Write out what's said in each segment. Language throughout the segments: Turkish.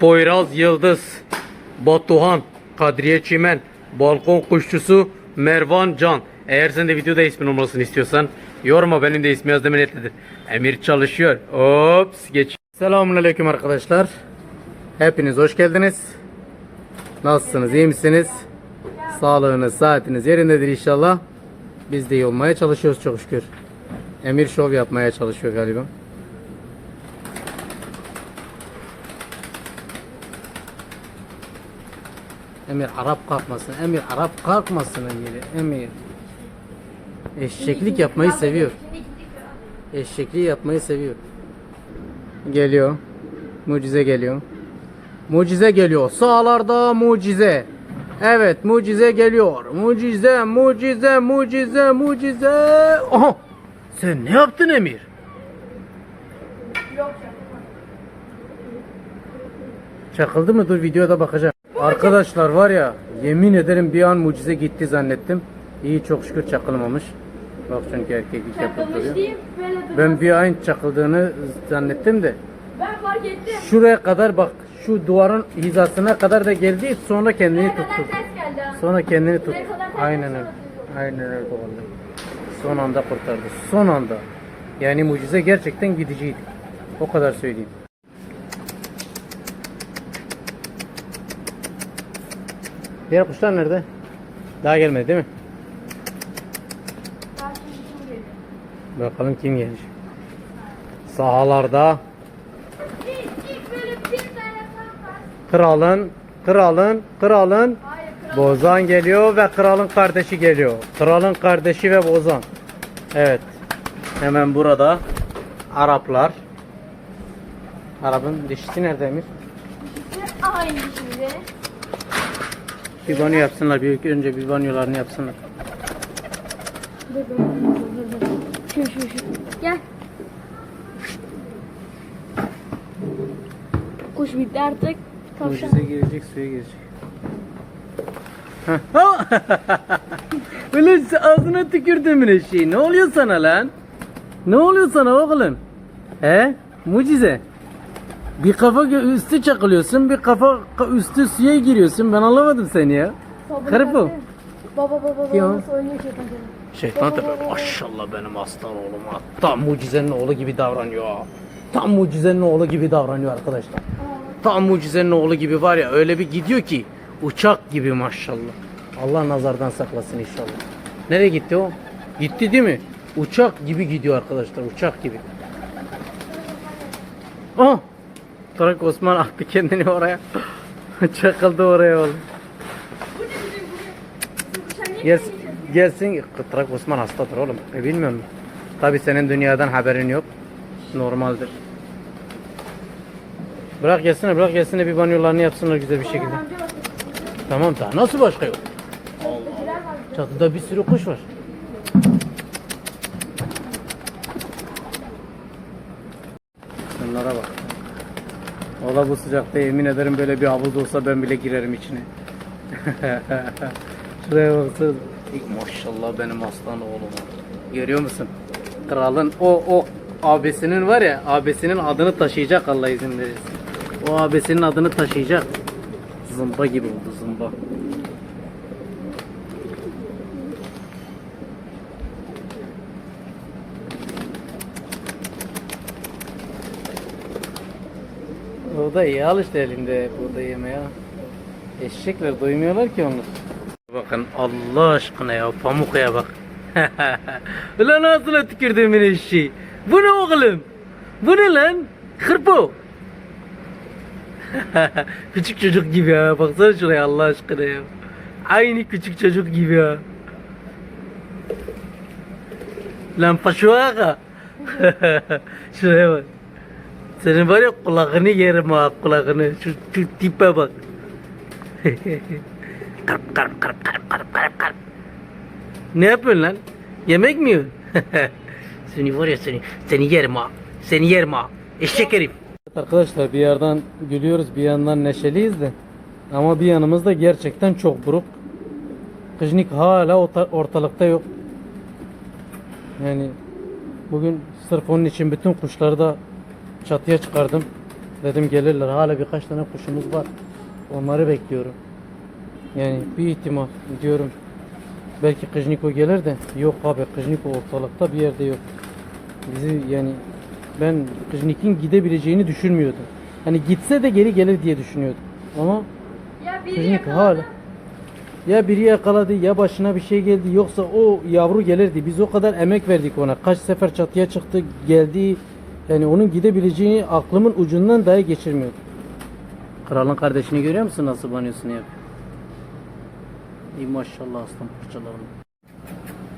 Poyraz Yıldız, Batuhan, Kadriye Çimen, Balkon Kuşçusu, Mervan Can. Eğer sen de videoda ismin olmasını istiyorsan yoruma benim de ismi yaz demen yeterlidir. Emir çalışıyor. Ops geç. Selamünaleyküm arkadaşlar. Hepiniz hoş geldiniz. Nasılsınız? iyi misiniz? Sağlığınız, saatiniz yerindedir inşallah. Biz de iyi olmaya çalışıyoruz çok şükür. Emir şov yapmaya çalışıyor galiba. Emir Arap kalkmasın. Emir Arap kalkmasın Emir. Emir. Eşeklik yapmayı seviyor. Eşekliği yapmayı seviyor. Geliyor. Mucize geliyor. Mucize geliyor. Sağlarda mucize. Evet mucize geliyor. Mucize, mucize, mucize, mucize. Aha. Sen ne yaptın Emir? Çakıldı mı? Dur videoda bakacağım. Arkadaşlar var ya yemin ederim bir an mucize gitti zannettim. İyi çok şükür çakılmamış. Bak çünkü erkeklik değil, böyle duruyor. Ben bir an çakıldığını zannettim de. Ben fark ettim. Şuraya kadar bak şu duvarın hizasına kadar da geldi sonra kendini tuttu. Sonra kendini tuttu. Aynen öyle. Aynen öyle oldu. Son anda kurtardı. Son anda. Yani mucize gerçekten gidiciydi. O kadar söyleyeyim. Diğer kuşlar nerede? Daha gelmedi değil mi? Bakalım kim gelecek. Sahalarda kralın, kralın, kralın. Bozan geliyor ve kralın kardeşi geliyor. Kralın kardeşi ve Bozan. Evet. Hemen burada Araplar. Arap'ın dişisi nerede Emir? Aynı şimdi. Bir banyo yapsınlar. Bir önce bir banyolarını yapsınlar. Dur dur dur dur. Şu şu şu. Gel. Kuş bitti artık. Tavşan. Mucize girecek, suya girecek. Ulan ağzına tükürdüm şey. Ne oluyor sana lan? Ne oluyor sana oğlum? He? Mucize. Bir kafa üstü çakılıyorsun, bir kafa ka- üstü suya giriyorsun. Ben anlamadım seni ya. O. verdi. Baba baba baba Ya. nasıl oynuyor şeytan canım. Şeytan tepe maşallah benim aslan oğluma. Tam mucizenin oğlu gibi davranıyor. Tam mucizenin oğlu gibi davranıyor arkadaşlar. Tam mucizenin oğlu gibi var ya öyle bir gidiyor ki uçak gibi maşallah. Allah nazardan saklasın inşallah. Nereye gitti o? Gitti değil mi? Uçak gibi gidiyor arkadaşlar uçak gibi. Oh! Tarak Osman attı kendini oraya. Çakıldı oraya oğlum. Gelsin, gelsin. Kıtrak Osman hastadır oğlum. E bilmiyor musun? Tabi senin dünyadan haberin yok. Normaldir. Bırak gelsin, bırak gelsin bir banyolarını yapsınlar güzel bir şekilde. Tamam daha nasıl başka yok? Çatıda bir sürü kuş var. Şunlara bak. Valla bu sıcakta yemin ederim böyle bir havuz olsa ben bile girerim içine. Şuraya baksana. Maşallah benim aslan oğlum. Görüyor musun? Kralın o o abisinin var ya abisinin adını taşıyacak Allah izin verirse. O abisinin adını taşıyacak. Zımba gibi oldu zımba. O da iyi al işte elinde burada yemeye. Eşekler doymuyorlar ki onlar. Bakın Allah aşkına ya pamukkaya bak. Ulan ağzına tükürdüğümün eşeği. Bu ne oğlum? Bu ne lan? Hırpo. küçük çocuk gibi ya. Baksana şuraya Allah aşkına ya. Aynı küçük çocuk gibi ya. Lan paşuaka. şuraya bak. Senin var ya kulağını yerim ha kulağını. Şu, şu tipe bak. Karp karp karp karp karp karp karp. Ne yapıyorsun lan? Yemek mi yiyorsun? seni var ya seni. Seni yerim ha. Seni yerim ha. Eşek herif. Arkadaşlar bir yandan gülüyoruz bir yandan neşeliyiz de. Ama bir yanımızda gerçekten çok buruk. Kıjnik hala orta- ortalıkta yok. Yani bugün sırf onun için bütün kuşları da çatıya çıkardım. Dedim gelirler. Hala birkaç tane kuşumuz var. Onları bekliyorum. Yani bir ihtimal diyorum. Belki Kıjniko gelir de yok abi Kıjniko ortalıkta bir yerde yok. Bizi yani ben Kıjnik'in gidebileceğini düşünmüyordum. Hani gitse de geri gelir diye düşünüyordum. Ama Ya biri Kıjnik yakaladı. hala ya biri yakaladı ya başına bir şey geldi yoksa o yavru gelirdi. Biz o kadar emek verdik ona. Kaç sefer çatıya çıktı geldi. Yani onun gidebileceğini aklımın ucundan dahi geçirmiyordum. Kralın kardeşini görüyor musun nasıl banyosunu yapıyor? İyi maşallah aslan parçalarım.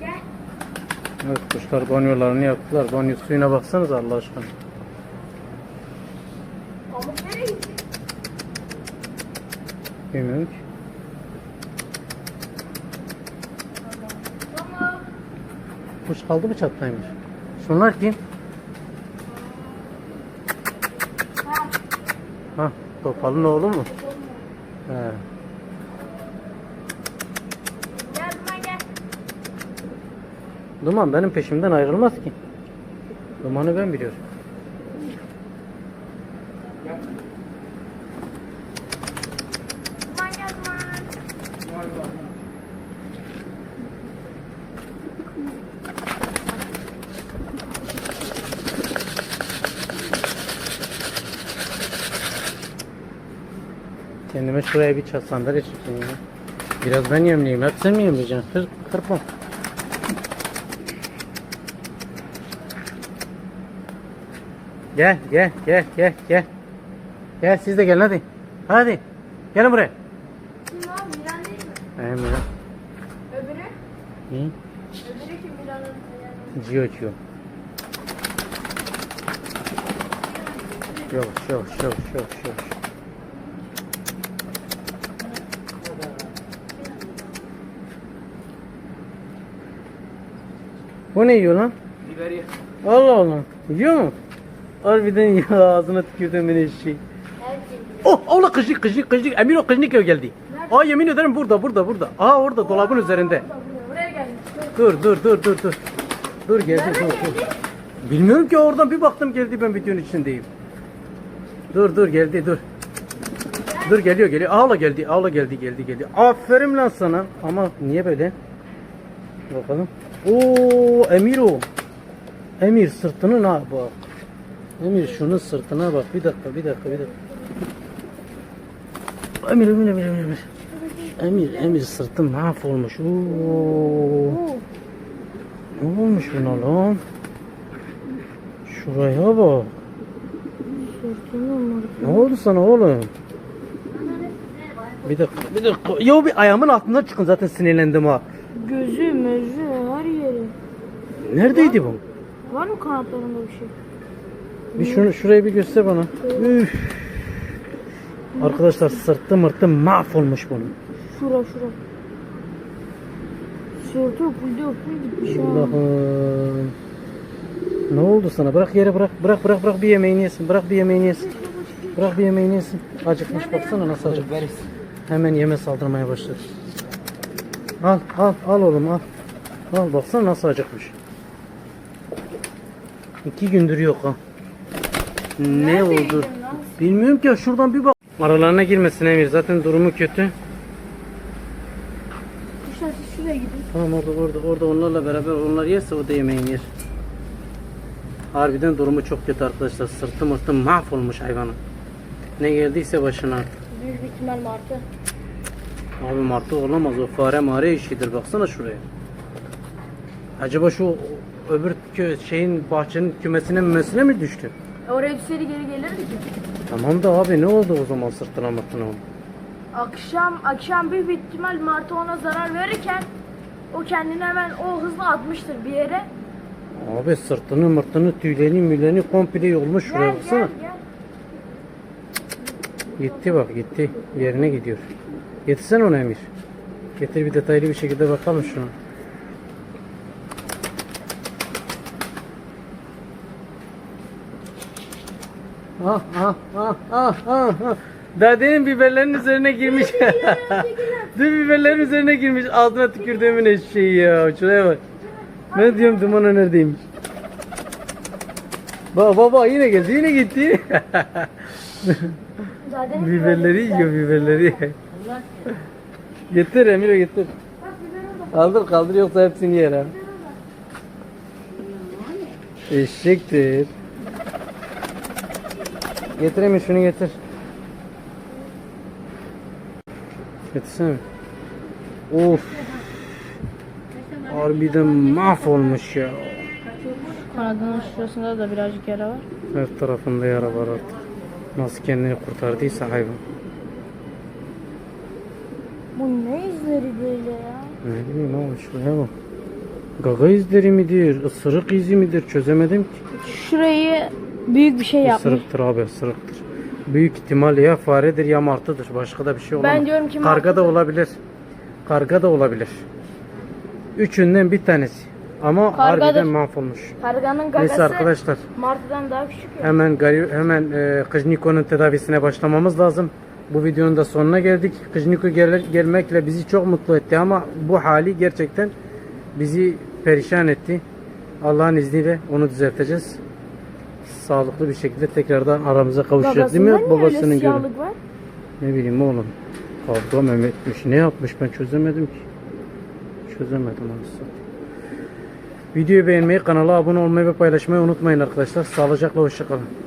Gel. Evet kuşlar banyolarını yaptılar. Banyo suyuna baksanız Allah aşkına. Tamam. Kuş kaldı mı çattaymış? Şunlar kim? Ha. Ha, Topal'ın oğlu mu? He. Gel Duman gel. Duman benim peşimden ayrılmaz ki. Dumanı ben biliyorum. Kendime şuraya bir çat sandalye çekeyim ya. Biraz ben yemleyeyim. Hep sen mi yemleyeceksin? Kır, kırpma. Gel, gel, gel, gel, gel. Gel siz de gelin hadi. Hadi. Gelin buraya. Kim lan? Miran değil mi? He Miran. Öbürü? Hı? Öbürü kim Miran'ın? Cio Cio. Yavaş yavaş yavaş yavaş yavaş. O ne yiyor lan? Biberiye. Allah Allah. Yiyor mu? Harbiden yiyor ağzına tükürdüm beni şey. Oh Allah kışlık kışlık kışlık. Emin ol kışlık ev geldi. Nerede? Aa yemin ederim burada burada burada. Aa orada dolabın üzerinde. Buraya gelmiş. Dur dur dur dur dur. Dur geldi dur dur. Bilmiyorum ki oradan bir baktım geldi ben bütün içindeyim. Dur dur geldi dur. Dur geliyor geliyor. Ağla geldi ağla geldi geldi geldi. Aferin lan sana. Ama niye böyle? Bakalım. Oo Emir o. Emir sırtını ha bak. Emir şunun sırtına bak. Bir dakika bir dakika bir dakika. Emir Emir Emir Emir. Emir. Emir, sırtım mahvolmuş. Oo. Ne olmuş buna lan? Şuraya bak. Ne oldu sana oğlum? Bir dakika, bir dakika. Yo bir ayağımın altından çıkın zaten sinirlendim ha. Gözü, mözü. Neredeydi bu? Var mı kanatlarında bir şey? Bir şunu şurayı bir göster bana. Üf. Arkadaşlar sırtı mırtı mahvolmuş bunun. Şura şura. Sırtı pulde pul gitmiş. Allah'ım. Ne oldu sana? Bırak yere bırak. Bırak bırak bırak bir yemeğini yesin. Bırak bir yemeğini yesin. Bırak bir yemeğini yesin. Acıkmış baksana nasıl acıkmış. Hemen yeme saldırmaya başladı. Al al al oğlum al. Al baksana nasıl acıkmış. İki gündür yok ha. Ne oldu? Bilmiyorum ki şuradan bir bak. Aralarına girmesin Emir zaten durumu kötü. Kuşlar siz şuraya gidin. Tamam orada orada orada onlarla beraber onlar yerse o da yemeğini yer. Harbiden durumu çok kötü arkadaşlar. Sırtı mırtı mahvolmuş hayvanın. Ne geldiyse başına artık. Büyük bir ihtimal martı. Abi martı olamaz o fare mare işidir baksana şuraya. Acaba şu öbür kö şeyin bahçenin kümesine mümesine mi düştü? Oraya düşseydi geri gelirdi ki. Tamam da abi ne oldu o zaman sırtına mırtına? Akşam akşam büyük bir ihtimal martı ona zarar verirken o kendini hemen o hızla atmıştır bir yere. Abi sırtını mırtını tüylerini mülerini komple yolmuş şuraya Gel baksana. gel gel. Gitti bak gitti. Yerine gidiyor. Getirsen onu Emir. Getir bir detaylı bir şekilde bakalım şuna. Ah ah ah ah ah ah. Biberlerin üzerine girmiş. Dur biberlerin üzerine girmiş. Ağzına tükürdüğümün eşeği ya. Şuraya bak. Ne diyorum dumana neredeymiş? Baba baba yine geldi yine gitti. Biberleri yiyor biberleri. getir Emir getir. Kaldır kaldır yoksa hepsini yer ha. Eşektir. Getir Emir şunu getir. Getirsene. Of. Harbiden mahvolmuş ya. Kanadının şurasında da birazcık yara var. Her tarafında yara var artık. Nasıl kendini kurtardıysa hayvan. Bu ne izleri böyle ya? Ne bileyim ama şuraya bak. Gaga izleri midir, ısırık izi midir çözemedim ki. Şurayı büyük bir şey yapmış. Isırıktır abi ısırıktır. Büyük ihtimal ya faredir ya martıdır. Başka da bir şey olamaz. Ben diyorum ki Karga da martıdır. olabilir. Karga da olabilir. Üçünden bir tanesi. Ama Kargadır. harbiden mahvolmuş. Karganın gagası Neyse arkadaşlar martıdan daha küçük ya. hemen gari- hemen e, Kıjniko'nun tedavisine başlamamız lazım. Bu videonun da sonuna geldik. Kıjniko gel- gelmekle bizi çok mutlu etti ama bu hali gerçekten bizi perişan etti. Allah'ın izniyle onu düzelteceğiz. Sağlıklı bir şekilde tekrardan aramıza kavuşacağız değil mi? Öyle Babasının gönlü. siyahlık var? Ne bileyim oğlum. Kavga mı etmiş ne yapmış ben çözemedim ki. Çözemedim anasını. Videoyu beğenmeyi, kanala abone olmayı ve paylaşmayı unutmayın arkadaşlar. Sağlıcakla hoşçakalın.